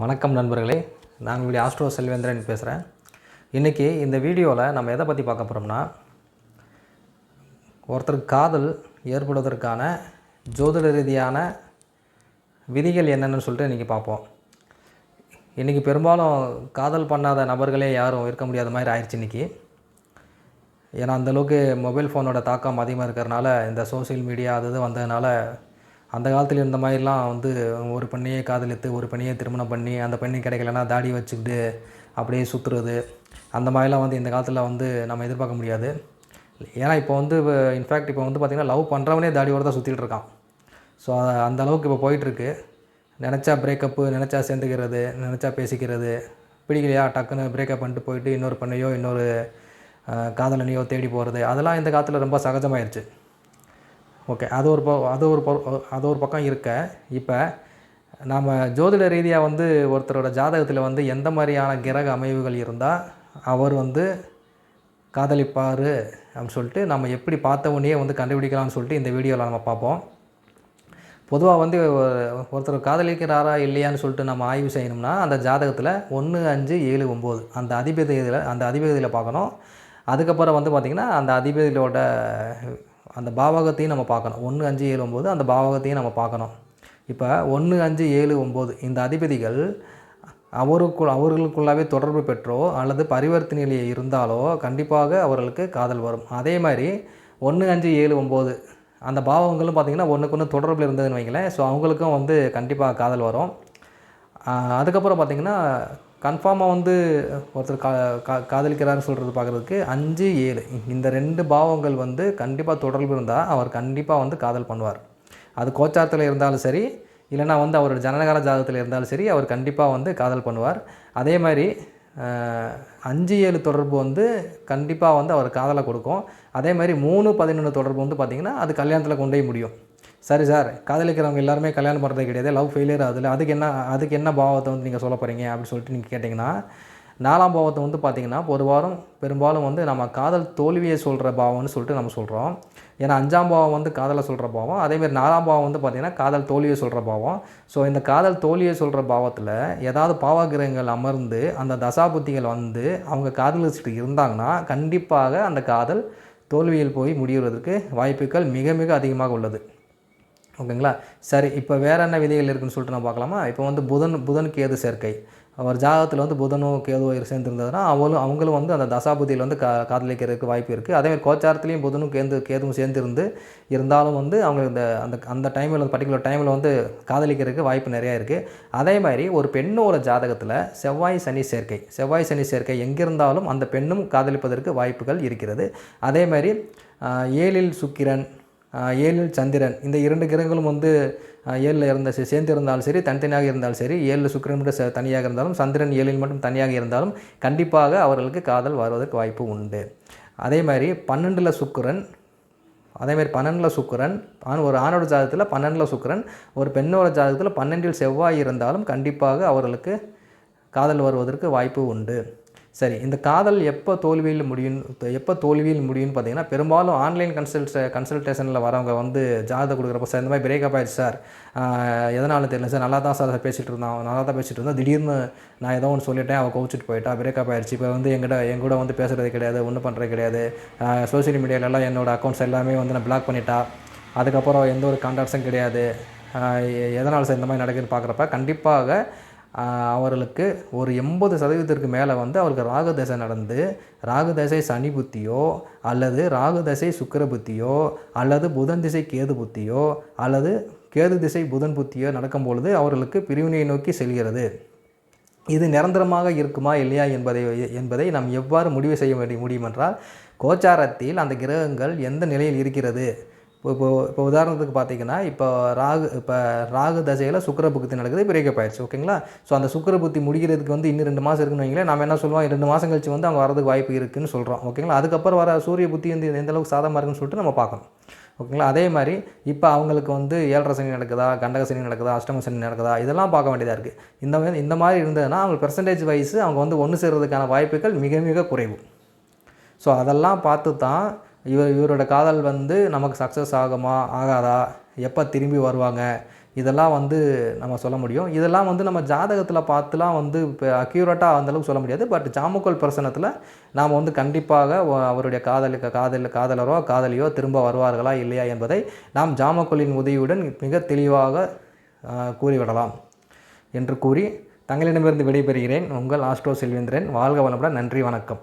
வணக்கம் நண்பர்களே. நான் உங்களுடைய ஆஸ்ட்ரோ செல்வேந்திரன் பேசுகிறேன் இன்றைக்கி இந்த வீடியோவில் நம்ம எதை பற்றி பார்க்க போகிறோம்னா ஒருத்தருக்கு காதல் ஏற்படுவதற்கான ஜோதிட ரீதியான விதிகள் என்னென்னு சொல்லிட்டு இன்றைக்கி பார்ப்போம். இன்றைக்கி பெரும்பாலும் காதல் பண்ணாத நபர்களே யாரும் இருக்க முடியாத மாதிரி ஆயிடுச்சு இன்றைக்கி ஏன்னா அந்தளவுக்கு மொபைல் ஃபோனோட தாக்கம் அதிகமாக இருக்கிறனால இந்த சோஷியல் மீடியா அது இது வந்ததுனால அந்த காலத்தில் இருந்த மாதிரிலாம் வந்து ஒரு பெண்ணையே காதலித்து ஒரு பெண்ணையே திருமணம் பண்ணி அந்த பெண்ணு கிடைக்கலன்னா தாடி வச்சுக்கிட்டு அப்படியே சுற்றுறது அந்த மாதிரிலாம் வந்து இந்த காலத்தில் வந்து நம்ம எதிர்பார்க்க முடியாது. ஏன்னா இப்போ வந்து இன்ஃபேக்ட் இப்போ வந்து பார்த்திங்கன்னா லவ் பண்ணுறவனே தாடியோடு தான் சுற்றிட்டு இருக்கான். ஸோ அந்த அளவுக்கு இப்போ போயிட்டுருக்கு. நினச்சா பிரேக்கப்பு நினச்சா சேர்ந்துக்கிறது நினச்சா பேசிக்கிறது பிடிக்கலையா டக்குன்னு பிரேக்கப் பண்ணிட்டு போயிட்டு இன்னொரு பெண்ணையோ இன்னொரு காதலனையோ தேடி போகிறது அதெல்லாம் இந்த காலத்தில் ரொம்ப சகஜமாயிருச்சு. ஓகே அது ஒரு ப அது ஒரு அது ஒரு பக்கம் இருக்க. இப்போ நாம் ஜோதிட ரீதியாக வந்து ஒருத்தரோட ஜாதகத்தில் வந்து எந்த மாதிரியான கிரக அமைவுகள் இருந்தால் அவர் வந்து காதலிப்பார் அப்படின்னு சொல்லிட்டு நம்ம எப்படி பார்த்த உடனே வந்து கண்டுபிடிக்கலாம்னு சொல்லிட்டு இந்த வீடியோவில் நம்ம பார்ப்போம். பொதுவாக வந்து ஒரு- ஒருத்தர் காதலிக்கிறாரா இல்லையான்னு சொல்லிட்டு நம்ம ஆய்வு செய்யணும்னா அந்த ஜாதகத்தில் ஒன்று அஞ்சு ஏழு ஒம்பது அந்த அதிபதியில் அந்த அதிபதியில் பார்க்கணும். அதுக்கப்புறம் வந்து பார்த்திங்கன்னா அந்த அதிபதியோட அந்த பாவகத்தையும் நம்ம பார்க்கணும். ஒன்று அஞ்சு ஏழு ஒம்பது அந்த பாவகத்தையும் நம்ம பார்க்கணும். இப்போ ஒன்று அஞ்சு ஏழு ஒம்பது இந்த அதிபதிகள் அவருக்குள் அவர்களுக்குள்ளாவே தொடர்பு பெற்றோ அல்லது பரிவர்த்தனையிலேயே இருந்தாலோ கண்டிப்பாக அவர்களுக்கு காதல் வரும். அதே மாதிரி ஒன்று அஞ்சு ஏழு ஒம்பது அந்த பாவங்களும் பார்த்திங்கன்னா ஒன்றுக்கு ஒன்று தொடர்பில் இருந்ததுன்னு வைங்களேன். ஸோ அவங்களுக்கும் வந்து கண்டிப்பாக காதல் வரும். அதுக்கப்புறம் பார்த்திங்கன்னா கன்ஃபார்மாக வந்து ஒருத்தர் கா கா காதலிக்கிறாருன்னு சொல்கிறது பார்க்குறதுக்கு அஞ்சு ஏழு. இந்த ரெண்டு பாவங்கள் வந்து கண்டிப்பாக தொடர்பு இருந்தால் அவர் கண்டிப்பாக வந்து காதல் பண்ணுவார். அது கோச்சாரத்தில் இருந்தாலும் சரி இல்லைனா வந்து அவரோட ஜனனகால ஜாதகத்தில் இருந்தாலும் சரி அவர் கண்டிப்பாக வந்து காதல் பண்ணுவார். அதே மாதிரி அஞ்சு ஏழு தொடர்பு வந்து கண்டிப்பாக வந்து அவர் காதலை கொடுக்கும். அதே மாதிரி மூணு பதினொன்று தொடர்பு வந்து பார்த்திங்கன்னா அது கல்யாணத்தில் கொண்டே முடியும். சரி சார் காதலிக்கிறவங்க எல்லாருமே கல்யாணம் பண்ணுறது கிடையாது லவ் ஃபெயிலியர் ஆகுதுல அதுக்கு என்ன அதுக்கு என்ன பாவத்தை வந்து நீங்கள் சொல்ல போகிறீங்க அப்படின்னு சொல்லிட்டு நீங்கள் கேட்டிங்கன்னா நாலாம் பாவத்தை வந்து பார்த்திங்கன்னா ஒரு வாரம் பெரும்பாலும் வந்து நம்ம காதல் தோல்வியை சொல்கிற பாவம்னு சொல்லிட்டு நம்ம சொல்கிறோம் ஏன்னா அஞ்சாம் பாவம் வந்து காதலை சொல்கிற பாவம் அதேமாதிரி நாலாம் பாவம் வந்து பார்த்திங்கன்னா காதல் தோல்வியை சொல்கிற பாவம். ஸோ இந்த காதல் தோல்வியை சொல்கிற பாவத்தில் ஏதாவது பாவகிரகங்கள் அமர்ந்து அந்த தசாபுத்திகள் வந்து அவங்க காதலிச்சுட்டு இருந்தாங்கன்னா கண்டிப்பாக அந்த காதல் தோல்வியில் போய் முடிகிறதுக்கு வாய்ப்புகள் மிக மிக அதிகமாக உள்ளது. ஓகேங்களா? சரி இப்போ வேறு என்ன விதிகள் இருக்குதுன்னு சொல்லிட்டு நம்ம பார்க்கலாமா? இப்போ வந்து புதன் புதன் கேது சேர்க்கை? அவர் ஜாதகத்தில் வந்து புதனும் கேதுவும் சேர்ந்துருந்ததுன்னா அவங்களும் அவங்களும் வந்து அந்த தசாபுதியில் வந்து கா காதலிக்கிறதுக்கு வாய்ப்பு இருக்குது அதேமாதிரி கோச்சாரத்துலேயும் புதனும் கேந்து கேதுவும் சேர்ந்துருந்து இருந்தாலும் வந்து அவங்க இந்த அந்த அந்த டைமில் பர்டிகுலர் டைமில் வந்து காதலிக்கிறதுக்கு வாய்ப்பு நிறையா இருக்குது அதே மாதிரி ஒரு பெண்ணோட ஜாதகத்தில் செவ்வாய் சனி சேர்க்கை. செவ்வாய் சனி சேர்க்கை எங்கிருந்தாலும் அந்த பெண்ணும் காதலிப்பதற்கு வாய்ப்புகள் இருக்கிறது. அதே மாதிரி ஏழில் சுக்கிரன் ஏழில் சந்திரன். இந்த இரண்டு கிரகங்களும் வந்து ஏழில் இருந்த சேர்ந்து இருந்தாலும் சரி தனித்தனியாக இருந்தாலும் சரி ஏழில் சுக்கிரன் மட்டும் தனியாக இருந்தாலும் சந்திரன் ஏழில் மட்டும் தனியாக இருந்தாலும் கண்டிப்பாக அவர்களுக்கு காதல் வருவதற்கு வாய்ப்பு உண்டு. அதே மாதிரி பன்னெண்டில் சுக்கிரன் அதே மாதிரி பன்னெண்டில் சுக்கிரன் ஆண் ஒரு ஆணோட ஜாதகத்தில் பன்னெண்டில் சுக்கிரன் ஒரு பெண்ணோட ஜாதகத்தில் பன்னெண்டில் செவ்வாய் இருந்தாலும் கண்டிப்பாக அவர்களுக்கு காதல் வருவதற்கு வாய்ப்பு உண்டு. சரி இந்த காதல் எப்போ தோல்வியில் முடியும் எப்போ தோல்வியில் முடியும்னு பார்த்தீங்கன்னா பெரும்பாலும் ஆன்லைன் கன்சல்ட் கன்சல்டேஷனில் வரவங்க வந்து ஜாதகம் கொடுக்குறப்ப சார் இந்த மாதிரி பிரேக்கப் ஆயிடுச்சு சார். ஆஹ் எதனால தெரியல சார். நல்லா தான் சார் பேசிகிட்டு இருந்தான். நல்லா தான் பேசிகிட்டு இருந்தோம் திடீர்னு நான் ஏதோ ஒன்று சொல்லிட்டேன். அவள் கோவிச்சிட்டு போயிட்டா பிரேக்கப் ஆயிடுச்சு. இப்போ வந்து எங்கிட்ட என் கூட வந்து பேசுகிறது கிடையாது ஒன்றும் பண்ணுறது கிடையாது. சோஷியல் மீடியாலெல்லாம் என்னோடய அக்கௌண்ட்ஸ் எல்லாமே வந்து நான் பிளாக் பண்ணிட்டா. அதுக்கப்புறம் எந்த ஒரு கான்டாக்ட்ஸும் கிடையாது. எ- எதனால் சார் இந்த மாதிரி நடக்குதுன்னு பார்க்குறப்ப கண்டிப்பாக அவர்களுக்கு ஒரு எண்பது சதவீதத்திற்கு மேலே வந்து அவருக்கு ராகு தசை நடந்து ராகு தசை சனி புத்தியோ அல்லது ராகு தசை சுக்கிர புத்தியோ அல்லது புதன் திசை கேது புத்தியோ அல்லது கேது திசை புதன் புத்தியோ நடக்கும் பொழுது அவர்களுக்கு பிரிவினையை நோக்கி செல்கிறது. இது நிரந்தரமாக இருக்குமா இல்லையா என்பதை என்பதை நாம் எவ்வாறு முடிவு செய்ய வேண்டிய முடியும் என்றால் கோச்சாரத்தில் அந்த கிரகங்கள் எந்த நிலையில் இருக்கிறது? இப்போ இப்போ இப்போ உதாரணத்துக்கு பார்த்தீங்கன்னா இப்போ ராகு இப்போ ராகு தசையில் சுக்கிர புத்தி நடக்குது பிரேக்கப் ஆயிடுச்சு ஓகேங்களா? ஸோ அந்த சுக்கிர புத்தி முடிகிறதுக்கு வந்து இன்னும் ரெண்டு மாதம் இருக்குன்னு வைங்களேன் நம்ம என்ன சொல்லுவோம்? ரெண்டு மாதம் கழிச்சு வந்து அவங்க வரதுக்கு வாய்ப்பு இருக்குன்னு சொல்கிறோம் ஓகேங்களா? அதுக்கப்புறம் வர சூரிய புத்தி வந்து எந்த அளவுக்கு சாதமாக இருக்குன்னு சொல்லிட்டு நம்ம பார்க்கணும் ஓகேங்களா? அதே மாதிரி இப்போ அவங்களுக்கு வந்து ஏழரை சனி நடக்குதா கண்டக சனி நடக்குதா அஷ்டம சனி நடக்குதா இதெல்லாம் பார்க்க வேண்டியதாக இருக்குது இந்த மாதிரி இந்த மாதிரி இருந்ததுன்னா அவங்க பெர்சன்டேஜ் வைஸ் அவங்க வந்து ஒன்று சேர்கிறதுக்கான வாய்ப்புகள் மிக மிக குறைவு. ஸோ அதெல்லாம் பார்த்து தான் இவர் இவரோட காதல் வந்து நமக்கு சக்ஸஸ் ஆகுமா ஆகாதா? எப்போ திரும்பி வருவாங்க? இதெல்லாம் வந்து நம்ம சொல்ல முடியும். இதெல்லாம் வந்து நம்ம ஜாதகத்தில் பார்த்துலாம் வந்து இப்போ அக்யூரேட்டாக அந்தளவுக்கு சொல்ல முடியாது. பட் ஜாமுக்கோல் பிரசனத்தில் நாம் வந்து கண்டிப்பாக அவருடைய காதலுக்கு காதல் காதலரோ காதலியோ திரும்ப வருவார்களா இல்லையா என்பதை நாம் ஜாமக்கோலின் உதவியுடன் மிக தெளிவாக கூறிவிடலாம் என்று கூறி தங்களிடமிருந்து விடைபெறுகிறேன். உங்கள் ஆஸ்ட்ரோ செல்வேந்திரன். வாழ்க வளமுடன். நன்றி வணக்கம்.